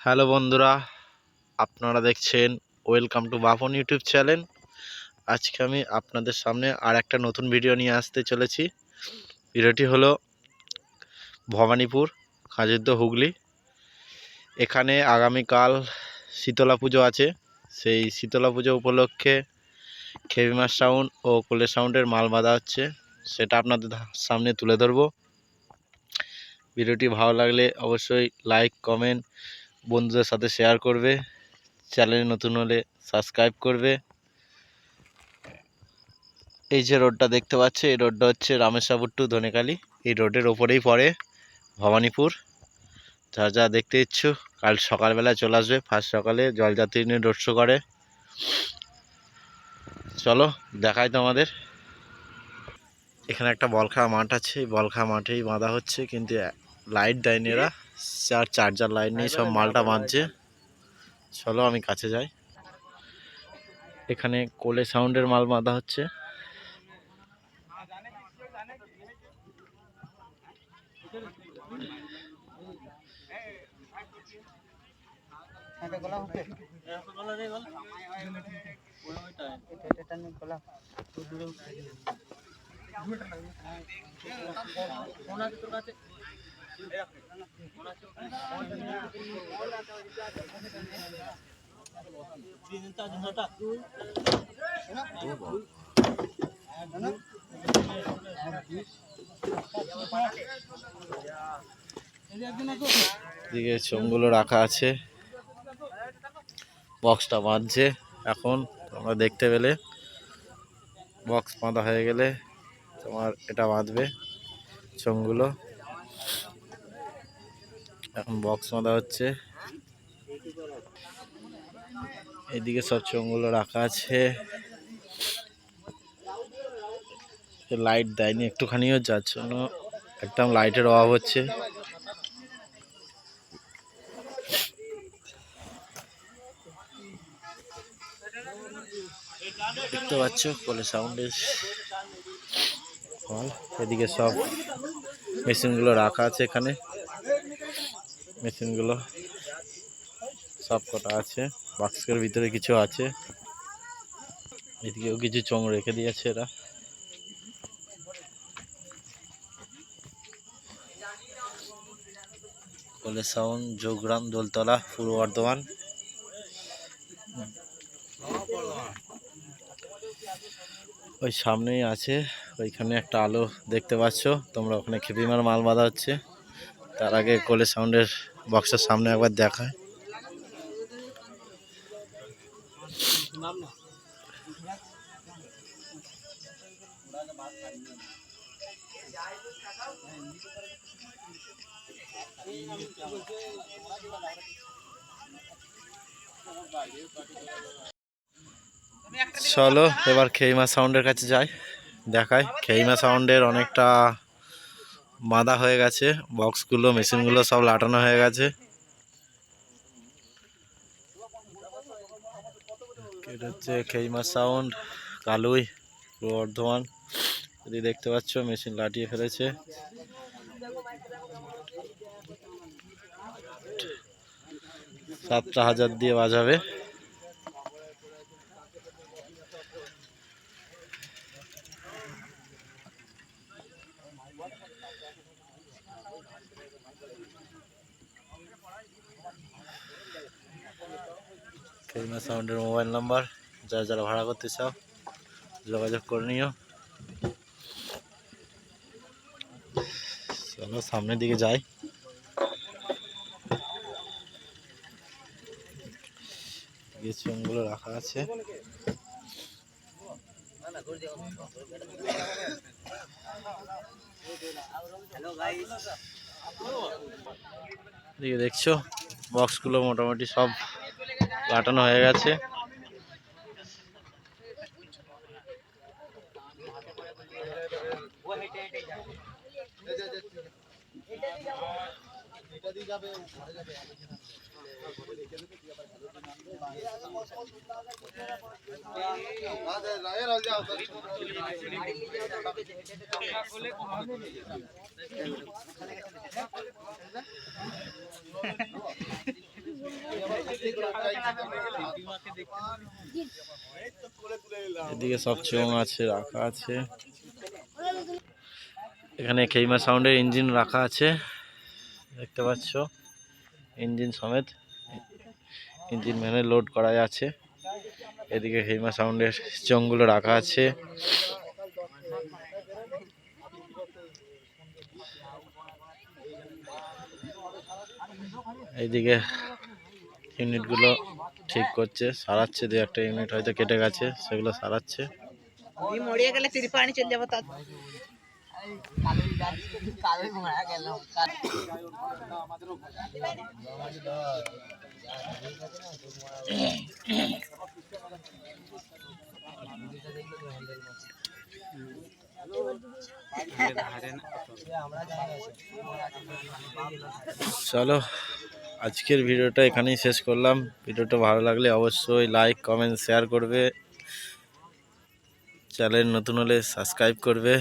Hello বন্ধুরা, আপনারা দেখছেন welcome to Bapan YouTube channel আজকে আমি আপনাদের সামনে আর একটা নতুন ভিডিও নিয়ে আসতে চলেছি। ভিডিওটি হলো ভবানীপুর, খাজুদ্দ, হুগলি। এখানে আগামীকাল শীতলা পুজো আছে। সেই শীতলা পুজো উপলক্ষে খেবিমার সাউন্ড ও কোলে সাউন্ডের মাল বাঁধা হচ্ছে। সেটা আপনাদের সামনে তুলে ধরবো। ভিডিওটি ভালো লাগলে অবশ্যই লাইক কমেন্ট বন্ধুদের সাথে শেয়ার করবে। চ্যানেলে নতুন হলে সাবস্ক্রাইব করবে। এই যে রোডটা দেখতে পাচ্ছে, এই রোডটা হচ্ছে রামেশ্বরপুর টু ধনেকালি। এই রোডের ওপরেই পড়ে ভবানীপুর। যা যা দেখতে ইচ্ছুক কাল সকালবেলা চলে আসবে। ফার্স্ট সকালে জলযাত্রী নিয়ে রোড শো করে। চলো, দেখাই তোমাদের। এখানে একটা বলখা মাঠ আছে। বলখা মাঠেই বাঁধা হচ্ছে, কিন্তু লাইট দেয়নি এরা। চার চার্জার লাইন নিয়ে সব মালটা বাঁধছে। চলো আমি কাছে যাই। এখানে কোলে সাউন্ডের মাল বাঁধা হচ্ছে। দিকে রাখা আছে। বক্সটা বাঁধছে এখন তোমরা দেখতে পেলে। বক্স বাঁধা হয়ে গেলে তোমার এটা বাঁধবে চোঙগুলো। এখন বক্স বাঁধা হচ্ছে। এদিকে সব চোঙগুলো রাখা আছে। লাইট দেয়নি, একটুখানিও যার জন্য একদম লাইটের অভাব হচ্ছে। দেখতে পাচ্ছ, কোলে সাউন্ডের কল এদিকে সব মেশিনগুলো রাখা আছে এখানে। মেশিনগুলো সব কটা আছে। বাক্সের ভিতরে কিছু আছে। এদিকেও কিছু চোঙ রেখে দিয়েছে এরা। কোলে সাউন্ড যোগগ্রাম দোলতলা, পূর্ব বর্ধমান। ওই সামনেই আছে, ওইখানে একটা আলো দেখতে পাচ্ছ। তোমরা ওখানে খেপিমার মাল বাঁধা হচ্ছে। তার আগে কোলে সাউন্ডের বক্সের সামনে একবার দেখায়। চলো, এবার খেইমা সাউন্ডের কাছে যাই, দেখাই। খেইমা সাউন্ডের অনেকটা বাঁধা হয়ে গেছে, বক্সগুলো, মেশিনগুলো সব লাটানো হয়ে গেছে। এটা হচ্ছে খেইমা সাউন্ড, কালুই পূর্ব বর্ধমান। যদি দেখতে পাচ্ছ, মেশিন লাটিয়ে ফেলেছে। সাতটা হাজার দিয়ে বাজাবে। কেরিমা সাউন্ডের মোবাইল নাম্বার, যারা যারা ভাড়া করতে চাও, যোগাযোগ করে নিও। চলো সামনের দিকে যাই। চোঙগুলো রাখা আছে। দেখছ বক্সগুলো মোটামুটি সব কাটানো হয়ে গেছে। এদিকে সব চোঙ আছে, রাখা আছে। এখানে খেইমা সাউন্ডের ইঞ্জিন রাখা আছে, দেখতে পাচ্ছ। ইঞ্জিন সমেত ইঞ্জিন ভ্যানে লোড করা আছে। এদিকে হেইমা সাউন্ডের চোঙগুলো রাখা আছে। এইদিকে ইউনিটগুলো ঠিক করছে সারাচ্ছে দু একটা ইউনিট হয়তো কেটে গেছে সেগুলো সারাচ্ছে। মরিয়া গেলে তিরপানি চলে যাব তার। কালোই চলো আজকের ভিডিওটা এখানেই শেষ করলাম। ভিডিওটা ভালো লাগলে অবশ্যই লাইক কমেন্ট শেয়ার করবে। চ্যানেল নতুন হলে সাবস্ক্রাইব করবে।